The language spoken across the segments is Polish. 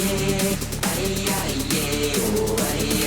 yeah, ay, yeah, yeah, oh, ay.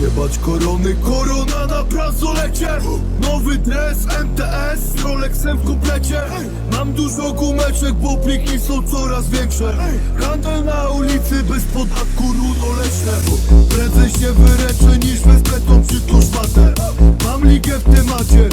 Jebać korony, korona na bransolecie Nowy dres, MTS, z Rolexem w komplecie Mam dużo gumeczek, bo pliki są coraz większe. Handel na ulicy bez podatku runoleśne Prędzej się wyreczę niż wezmę tą brzydką szmatę Mam ligę w temacie.